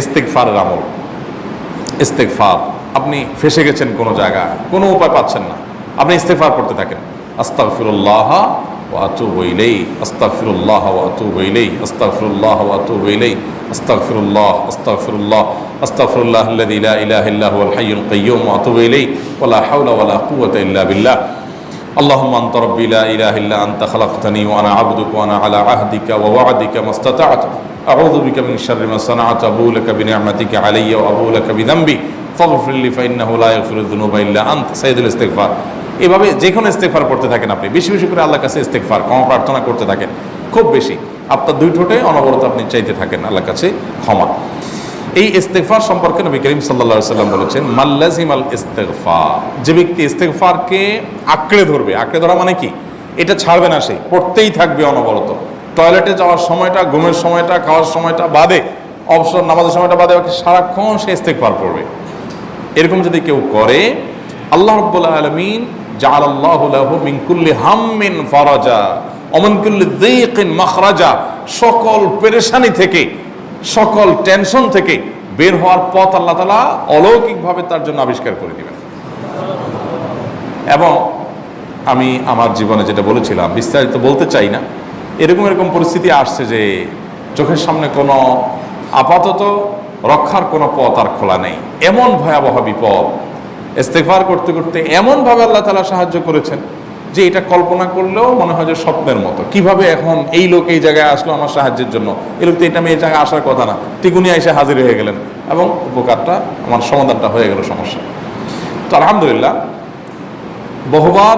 ইস্তেকফারের আমল ইস্তেকফার আপনি ফেসে গেছেন কোনো জায়গায় কোনো উপায় পাচ্ছেন না আপনি ইস্তেকফার করতে থাকেন আস্তাগফিরুল্লাহ ওয়া আতুবু ইলাইহি আস্তাগফিরুল্লাহ ওয়া আতুবু ইলাইহি আস্তাগফিরুল্লাহ ওয়া আতুবু ইলাইহি আস্তাগফিরুল্লাহ আস্তাগফিরুল্লাহ আস্তাগফিরুল্লাহ আল্লাযী লা ইলাহা ইল্লা হুয়াল হাইয়ুল কাইয়্যুম ওয়া আতুবু ইলাইহি ওয়া লা হাওলা ওয়া লা কুওয়াতা ইল্লা বিল্লাহ اللهم انت ربي لا اله الا انت خلقتني وانا عبدك وانا على عهدك ووعدك ما استطعت اعوذ بك من شر ما صنعت ابو لك بنعمتك علي وابو لك بذنبي فاغفر لي فانه لا يغفر الذنوب الا انت سيد الاستغفار এভাবে যে কোনো ইস্তেকফার করতে থাকেন আপনি বেশি বেশি করে আল্লাহর কাছে ইস্তেকফার ক্ষমা প্রার্থনা করতে থাকেন খুব বেশি আপনার দুই ঠোঁটে অনবরত আপনি চাইতে থাকেন আল্লাহর কাছে ক্ষমা এই ইস্তেগফার সম্পর্কে নবী করিম সাল্লা সাল্লাম বলেছেন মাল্লাজিমাল ইস্তেগফার যে ব্যক্তি ইস্তেগফারকে আঁকড়ে ধরবে আঁকড়ে ধরা মানে কি এটা ছাড়বে না সে পড়তেই থাকবে অনবরত টয়লেটে যাওয়ার সময়টা, ঘুমের সময়টা, খাওয়ার সময়টা বাদে, অবসর নামাজের সময়টা বাদে বাকি সারাক্ষণ সে ইস্তেগফার করবে। এরকম যদি কেউ করে, আল্লাহ রব্বুল্লাহ আলমিন জাল আল্লাহ মিন কুল্লি হাম্মিন ফারাজা অমন কুল্লি দিকিন মাখরাজা, সকল পেরেশানি থেকে, সকল টেনশন থেকে বের হওয়ার পথ আল্লাহ তালা অলৌকিকভাবে তার জন্য আবিষ্কার করে দিবেন। এবং আমি আমার জীবনে যেটা বলেছিলাম, বিস্তারিত বলতে চাই না এরকম এরকম পরিস্থিতি আসছে যে চোখের সামনে কোনো আপাতত রক্ষার কোনো পথ আর খোলা নেই। এমন ভয়াবহ বিপদ ইস্তেফার করতে করতে এমনভাবে আল্লাহ তালা সাহায্য করেছেন যে এটা কল্পনা করলেও মনে হয় যে স্বপ্নের মতো। কীভাবে এখন এই লোক এই জায়গায় আসলো আমার সাহায্যের জন্য? এই লোক তো এটা আমি এই জায়গায় আসার কথা না। টিকুনি এসে হাজির হয়ে গেলেন এবং উপকারটা আমার সমাধানটা হয়ে গেল সমস্যা। তো আলহামদুলিল্লাহ, বহুবার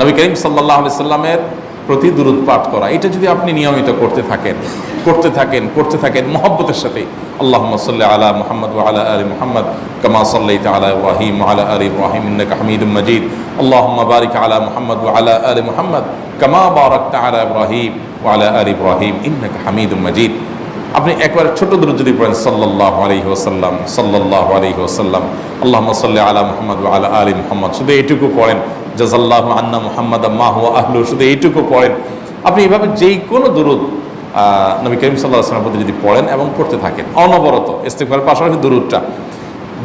নবী করিম সাল্লাহ সাল্লামের প্রতি দুরুদ পাঠ করা। এটা যদি আপনি নিয়মিত করতে থাকেন করতে থাকেন করতে থাকেন, মহব্বতের সাথে আল্লাহ সাল্লাহ আলা মোহাম্মদ আলা আলী মোহাম্মদ কামা সাল্লাই আলা ইব্রাহিম আলা আলী ইন্নাকা হামিদুম মজিদ। আল্লাহ বারিক আলা মোহাম্মদ আলা আলী মোহাম্মদ কামা বারাক আলা ইব্রাহিম আলা আলী ইব্রাহিম ইন্নাকা হামিদুম মজিদ। আপনি একবার ছোট দূর যদি পড়েন সাল্লাহ আলহি ওসাল্লাম সাল্লাহ আলহি ওসাল্লাম আল্লাহ সাল্লাহ আলা মোহাম্মদ আলা আলী মোহাম্মদ, শুধু এইটুকু পড়েন। জাজাল্লাহ আন্না মোহাম্মদ মাহ আহলু শুধু এইটুকু পড়েন। আপনি এভাবে যেই কোনো দূরত নবী করিম সাল্লাহ আসলামের প্রতি যদি পড়েন এবং পড়তে থাকেন, অনবরত ইস্তেকবারের পাশাপাশি দুরুদটা।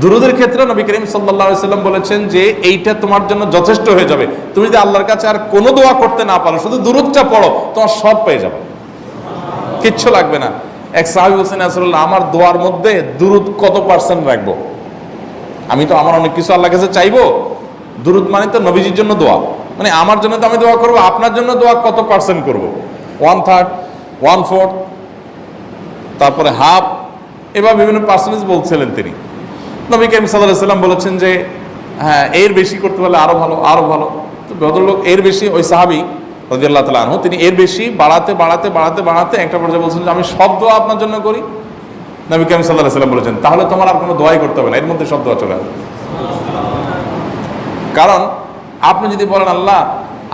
দুরুদের ক্ষেত্রে নবী করিম সাল্লাহ সাল্লাম বলেছেন যে, এইটা তোমার জন্য যথেষ্ট হয়ে যাবে। তুমি যদি আল্লাহর কাছে আর কোনো দোয়া করতে না পারো, শুধু দুরুদটা পড়ো, তোমার সব পেয়ে যাবে। কিচ্ছু লাগবে না। এক সাহাবি বলছেন আসলে আমার দোয়ার মধ্যে দুরুদ কত পার্সেন্ট রাখব? আমি তো, আমার অনেক কিছু আল্লাহ কাছে চাইব। দুরুদ মানে তো নবীজির জন্য দোয়া। মানে আমার জন্য তো আমি দোয়া করব, আপনার জন্য দোয়া কত পার্সেন্ট করব? ওয়ান থার্ড ওয়ান ফোর্থ তারপরে হাফ এবার বিভিন্ন পার্সেন্টেজ বলছিলেন তিনি। নবী সাল্লাহ সাল্লাম বলেছেন যে হ্যাঁ এর বেশি করতে পারলে আরও ভালো আরও ভালো। তো ভদ্রলোক, এর বেশি ওই সাহাবি রাজিয়াল্লাহ তালা আনহু, তিনি এর বেশি বাড়াতে বাড়াতে বাড়াতে বাড়াতে একটা পর্যায়ে বলছেন যে, আমি সব দোয়া আপনার জন্য করি। নবী করিম সাল্লাহ সাল্লাম বলেছেন, তাহলে তোমার আর কোনো দোয়াই করতে হবে না, এর মধ্যে সব দোয়া চলে আসবে। কারণ আপনি যদি বলেন, আল্লাহ,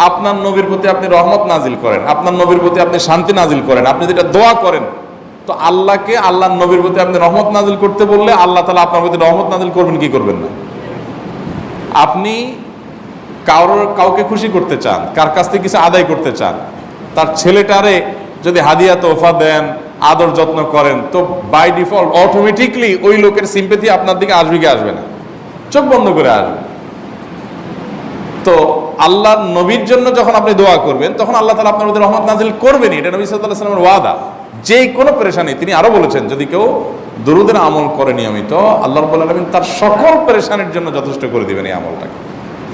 আপনার নবীর প্রতি আপনি রহমত নাজিল করেন, আপনার নবীর প্রতি আপনি শান্তি নাজিল করেন, আপনি যেটা দোয়া করেন, তো আল্লাহকে আল্লাহর নবীর প্রতি আপনি রহমত নাজিল করতে বললে আল্লাহ তালা আপনার প্রতি রহমত নাজিল করবেন, কি করবেন না? আপনি কারোর কাউকে খুশি করতে চান, কার কাছ থেকে কিছু আদায় করতে চান, তার ছেলেটারে যদি হাদিয়া তোফা দেন, আদর যত্ন করেন, তো বাই ডিফল্ট অটোমেটিকলি ওই লোকের সিম্পেথি আপনার দিকে আসবে কি আসবে না? চোখ বন্ধ করে আসবে। তো আল্লাহর নবীর জন্য যখন আপনি দোয়া করবেন, তখন আল্লাহ তালা আপনার মধ্যে রহমত নাজিল করবেনই। এটা নবী সাল্লাহ ওয়াদা। যে কোনো পেরেশানি তিনি আরও বলেছেন, যদি কেউ দুরুদের আমল করে নিয়মিত, আল্লাহ রব্বুল আলমিন তার সকল পরেশানির জন্য যথেষ্ট করে দিবেন এই আমলটাকে।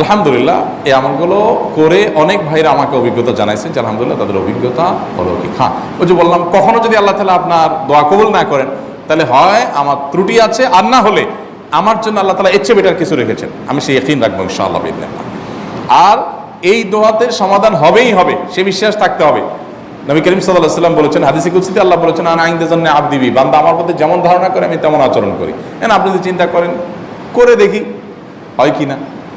আলহামদুলিল্লাহ, এই আমলগুলো করে অনেক ভাইরা আমাকে অভিজ্ঞতা জানাইছেন যে আলহামদুলিল্লাহ তাদের অভিজ্ঞতা হলো কি। হ্যাঁ ওই যে বললাম, কখনো যদি আল্লাহ তালা আপনার দোয়া কবুল না করেন, তাহলে হয় আমার ত্রুটি আছে আর না হলে আমার জন্য আল্লাহ তালা এর চেয়ে বেটার কিছু রেখেছেন। আমি সেই একদিন রাখব ইনশাআল্লাহ। আর এই দোয়াতে সমাধান হবেই হবে, সে বিশ্বাস থাকতে হবে। নবী করিম সাল্লাহ সাল্লাম বলেছেন, হাদিসি কুলসিতে আল্লাহ বলেছেন, আন আইনদের জন্য আব দিবি বান্দা আমার প্রতি যেমন ধারণা করে, আমি তেমন আচরণ করি। হ্যাঁ আপনি যদি চিন্তা করেন, করে দেখি, হয় কি না?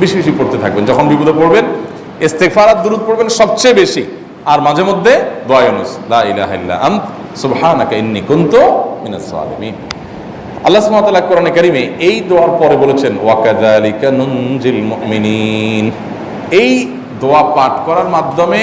বেশি বেশি পড়তে থাকবেন, যখন বিপদে পড়বেন ইস্তেগফার আর দুরূদ পড়বেন সবচেয়ে বেশি। আর মাঝে মধ্যে লা আল্লাহ সুবহানাহু ওয়া কোরআনে কারিমে এই দোয়ার পরে বলেছেন ওয়াকাযালিকা নুনজিল মুমিনিন। এই দোয়া পাঠ করার মাধ্যমে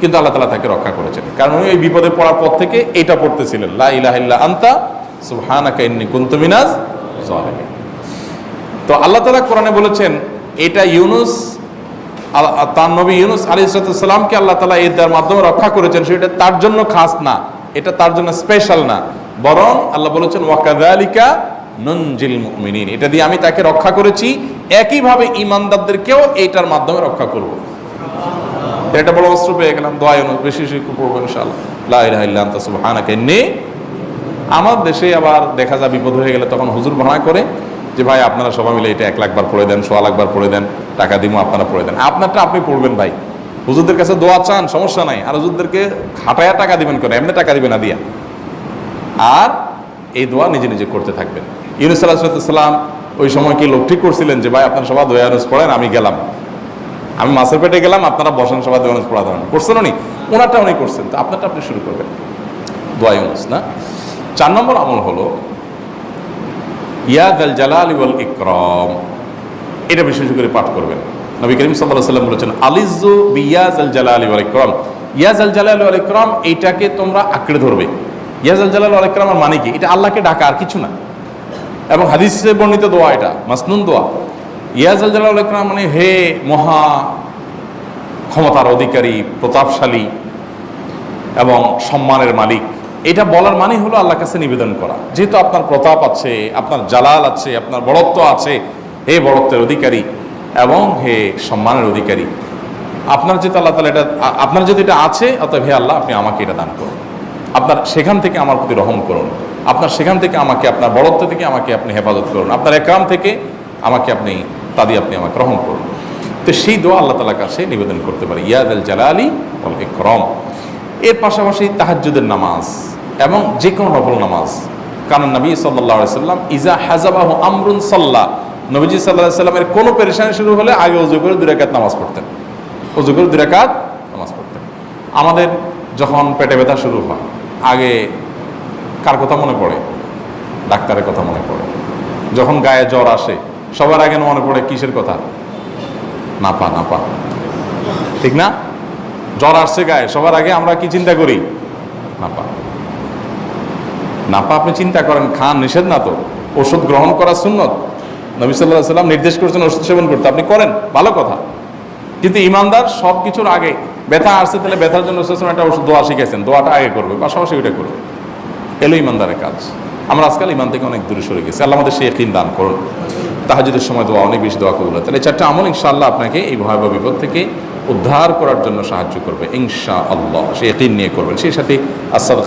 কিন্তু আল্লাহ তালা তাকে রক্ষা করেছেন। কারণ উনি ওই বিপদে পড়ার পর থেকে এটা পড়তেছিলেন। লা ইলাহা ইল্লা আন্তা, সুবহানাকা ইন্নী কুনতু মিনাজ তো আল্লাহ তালা কোরআনে বলেছেন, এটা ইউনুস তার নবী ইউনুস আলী সালামকে আল্লাহ তালা এর মাধ্যমে রক্ষা করেছেন। সেটা তার জন্য খাস না, এটা তার জন্য স্পেশাল না। বরং আল্লাহ বলেছেন ওয়াকাদালিকা ননজিল মুমিনিন। এটা দিয়ে আমি তাকে রক্ষা করেছি। একইভাবে ইমানদারদেরকেও এইটার মাধ্যমে রক্ষা করব। এটা বড় অস্ত্র পেয়ে গেলাম, দোয়া ইউনুস বেশি বেশি পড়ব ইল্লা আনতা আমার দেশে আবার দেখা যায় বিপদ হয়ে গেলে তখন হুজুর ভাড়া করে যে, ভাই, আপনারা সবাই মিলে এটা এক লাখ বার পড়ে দেন, সোয়া লাখ বার পড়ে দেন, টাকা দিব আপনারা পড়ে দেন। আপনারটা আপনি পড়বেন ভাই। হুজুরদের কাছে দোয়া চান, সমস্যা নাই। আর হুজুরদেরকে খাটায়া টাকা দিবেন করে এমনি টাকা দিবেন না দিয়া। আর এই দোয়া নিজে নিজে করতে থাকবেন। ইউনুস আলাহিসাল্লাম ওই সময় কি লোক ঠিক করছিলেন যে, ভাই, আপনারা সবাই দোয়া পড়েন, আমি গেলাম। আমি মাছের পেটে গেলাম, আপনারা বসেন সবাই দোয়া পড়া দেবেন করছেন উনি? ওনারটা উনি করছেন। তো আপনারটা আপনি শুরু করবেন। দোয়া ইউনুস না চার নম্বর আমল হলো ইয়াদ আল জালাল ওয়াল ইকরম। এটা বিশেষ করে পাঠ করবেন। নবী করিম সাল্লাহ সাল্লাম বলেছেন আলিজু বিয়াজ আল জালাল ওয়াল ইকরম। ইয়াজ আল জালাল ওয়াল ইকরম, এইটাকে তোমরা আঁকড়ে ধরবে। ইয়াজ আল জালাল ওয়াল ইকরমের মানে কি? এটা আল্লাহকে ডাকা আর কিছু না। এবং হাদিসে বর্ণিত দোয়া এটা, মাসনুন দোয়া। ইয়াজ আল জালাল ইকরাম মানে হে মহা ক্ষমতার অধিকারী, প্রতাপশালী এবং সম্মানের মালিক। এটা বলার মানে হলো আল্লাহর কাছে নিবেদন করা। যেহেতু আপনার প্রতাপ আছে, আপনার জালাল আছে, আপনার বড়ত্ব আছে, হে বড়ত্বের অধিকারী এবং হে সম্মানের অধিকারী। আপনার যেহেতু আল্লাহ তালা এটা, আপনার যদি এটা আছে, অতএব হে আল্লাহ আপনি আমাকে এটা দান করুন। আপনার সেখান থেকে আমার প্রতি রহম করুন। আপনার সেখান থেকে আমাকে, আপনার বড়ত্ব থেকে আমাকে আপনি হেফাজত করুন। আপনার একরাম থেকে আমাকে আপনি, তাদি আপনি আমাকে রহম করুন। তো সেই দোয়া আল্লাহ তালার কাছে নিবেদন করতে পারি ইয়াদ আল জালা আলী ওয়াল ইকরম। এর পাশাপাশি তাহাজ্জুদের নামাজ এবং যে কোনো নফল নামাজ। কারণ নবী সাল্লাহ সাল্লাম, ইজা হাজাবাহু আমরুন সাল্লাহ নবীজি সাল্লাহ সাল্লামের কোনো পেরেশানি শুরু হলে আগে অজু করে দুরাকাত নামাজ পড়তেন। অজু করে দুরাকাত নামাজ পড়তেন। আমাদের যখন পেটে ব্যথা শুরু হয়, আগে কার কথা মনে পড়ে? ডাক্তারের কথা মনে পড়ে। যখন গায়ে জ্বর আসে সবার আগে মনে পড়ে কিসের কথা? নাপা নাপা। ঠিক না? জ্বর আসছে গায়ে, সবার আগে আমরা কি চিন্তা করি? নাপা। নাপা, আপনি চিন্তা করেন, খান নিষেধ না তো? ওষুধ গ্রহণ করা সুন্নত? নবী সাল্লাহ সাল্লাম নির্দেশ করেছেন ওষুধ সেবন করতে। আপনি করেন, ভালো কথা। কিন্তু ইমানদার সব কিছুর আগে, ব্যথা আসছে তাহলে ব্যথার জন্য একটা ওষুধ দোয়া শিখেছেন। দোয়াটা আগে করবে, পাশাপাশি ওইটা করবে। এলো ইমানদারের কাজ। আমরা আজকাল ইমান থেকে অনেক দূরে সরে গেছি। আল্লাহ আমাদের সেই দান করুন। তাহাজুদের সময় দোয়া, অনেক বেশি দোয়া করব তাহলে চারটে আমল ইনশাআল্লাহ আপনাকে এই ভয়াবহ বিপদ থেকে উদ্ধার করার জন্য সাহায্য করবে ইনশা আল্লাহ সে নিয়ে করবেন। সেই সাথে আসাদ